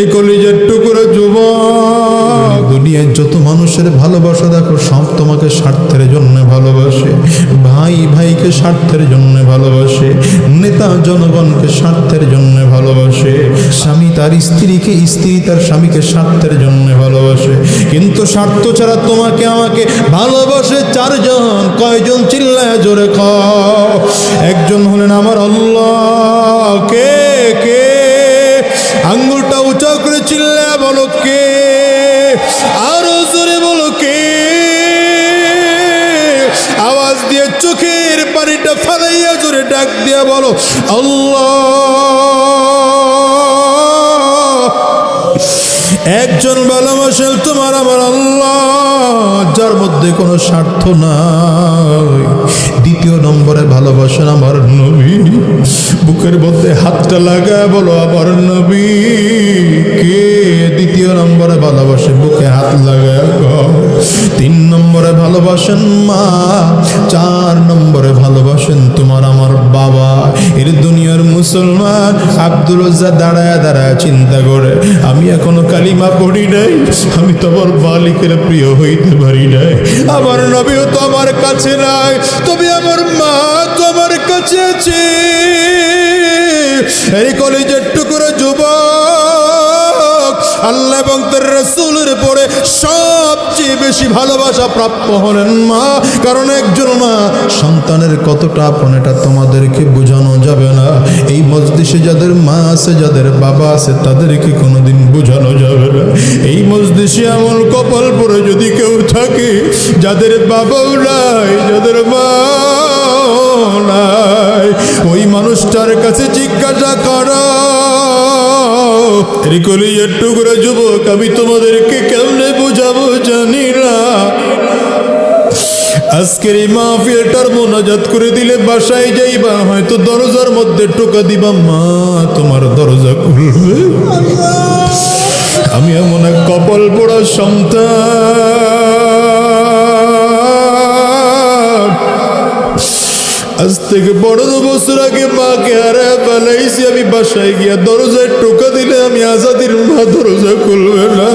এরি কলিজের টুকরো যুবক। দুনিয়ায় যত মানুষের ভালোবাসা দেখো, সব তোমাকে স্বার্থের জন্য ভালোবাসে। ভাই ভাইকে স্বার্থের জন্য ভালোবাসে। নেতা জনগণকে স্বার্থের জন্য ভালোবাসে। স্বামী তার স্ত্রীকে, স্ত্রী তার স্বামীকে স্বার্থের জন্য ভালোবাসে। কিন্তু স্বার্থ ছাড়া তোমাকে আমাকে ভালোবাসে চারজন। কয়জন চিল্লায় জোরে খ একজন হলেন আমার আল্লাহ। কে? উঁচা করে চিল্লায় বলো কে আরও জোরে বলো কে আওয়াজ দিয়ে চোখের পানিটা ফালাইয়া জোরে ডাক দিয়া বলো, আল্লাহ। একজন ভালোবাসেন তোমার আমার আল্লাহ, যার মধ্যে কোনো স্বার্থ নাই। দ্বিতীয় নম্বরে ভালোবাসেন আমার নবী। বুকের মধ্যে হাতটা লাগা বলো, আমার নবী কে? দ্বিতীয় নম্বরে ভালোবাসে, বুকে হাত লাগায় গো। তিন নম্বরে ভালোবাসেন মা, চার নম্বরে ভালোবাসেন তোমার আমার বাবা। এর দুনিয়ার মুসলমান আব্দুল দাঁড়ায় দাঁড়ায় চিন্তা করে, আমি এখনও কালিমা পড়ি নাই, আমি তো আমার মালিকের প্রিয় হইতে পারি নাই। আমার নবীও তো আমার কাছে নাই, তবে আমার মা তো আমার কাছে আছে। এই কলেজের টুকরো যুবক, আল্লাহ এবং তার রসুলের পরে সবচেয়ে বেশি ভালোবাসা প্রাপ্য হলেন মা। কারণ একজন মা সন্তানের কতটা আপন, এটা তোমাদেরকে বোঝানো যাবে না। এই মজলিসে যাদের মা আছে, যাদের বাবা আছে, তাদেরকে কোনোদিন বোঝানো যাবে না। এই মজলিসে এমন কপাল পরে যদি কেউ থাকে, যাদের বাবাও নাই, যাদের মা নাই ওই মানুষটার কাছে জিজ্ঞাসা করো। রিকলিয়ের টুকরো যুবক, আমি তোমাদেরকে কেমনে বোঝাবো জানি না। আজকের এই মাহফিলটার মোনাজাত করে দিলে বাসায় যাইবা, হয়তো দরজার মধ্যে টোকা দিবা, মা, তোমার দরজা খুলবে? আমি এমন এক কপাল পোড়া সন্তান। আজ থেকে বড় পনেরো বছর আগে মাকে হারা ফেলাইছি, আমি বাসায় গিয়া দরজায় টোকা দিলে আমি আজাদির মা দরজা খুলবে না।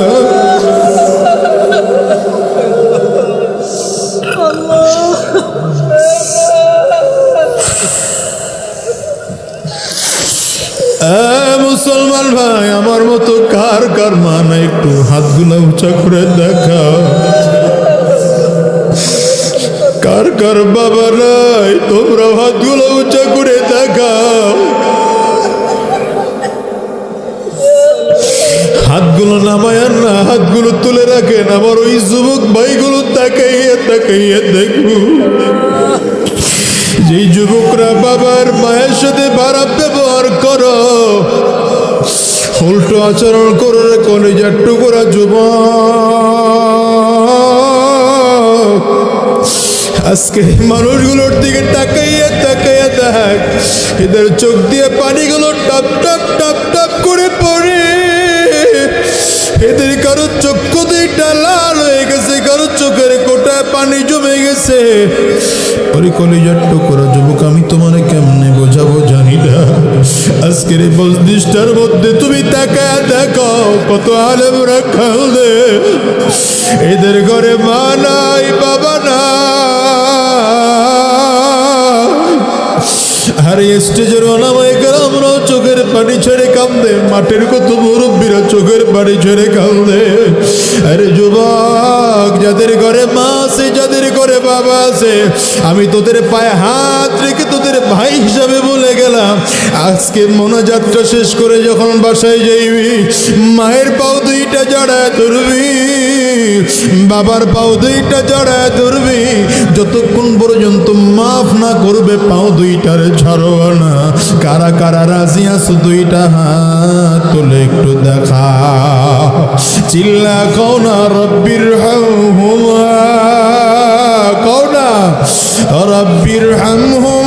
মুসলমান ভাই, আমার মতো কার কার মা না? একটু হাতগুলো উঁচা করে দেখাও। কার কার বাবা নাই? তোমরা হাতগুলো উঁচা করে দেখাও। হাতগুলো নামায়ান না, হাতগুলো তুলে রাখেন আমার ওই যুবক ভাইগুলো তাকাইয়ে তাকাইয়ে দেখব যেই যুবকরা বাবার মায়ের সাথে খারাপ ব্যবহার করো, উল্টো আচরণ করো রে কলেজার টুকরা যুবক। আজকে মানুষগুলোর দিকে তাকাইয়া তাকাইয়া দেখ এদের চোখ দিয়ে পানিগুলো টপ টপ টপ টপ করে পড়ে। এদের কারও চক্ষু দুইটা লাল হয়ে গেছে, কারও চোখের কোটায় পানি জমে গেছে। ওরে কলিজার টুকরা, যুবক, আমি তোমার কেমনে বোঝাবো, জানি না। আজকের এই মধ্যে তুমি তাকায় দেখো, কত আলেম রাখাল এদের ঘরে মা নাই, বাবা নাই। আর স্টেজের অনামায় আমরাও চোখের পানি ছেড়ে কান্দে মাঠের কত মুরব্বীরা চোখের বাড়ি ছেড়ে কান্দে। আরে যুবক, যাদের ঘরে মা আছে, যাদের ঘরে বাবা আছে, আমি তোদের পায়ে হাত রেখে তোদের ভাই হিসাবে বলে গেলাম আজকে মনোযাত্রা শেষ করে যখন বাসায় যাইবি, মায়ের পাও দুইটা জড়ায় ধরবি, বাবার পাও দুইটা জড়ায় ধরবি, যতক্ষণ পর্যন্ত মাফ না করবে পাও দুইটার ছাড়ো না কারা কারা রাজি আছো দুইটা হাত তুলে একটু দেখা। চিল্লা কৌনা রব্বির হুমা কৌনা রব্বির হাম হুমা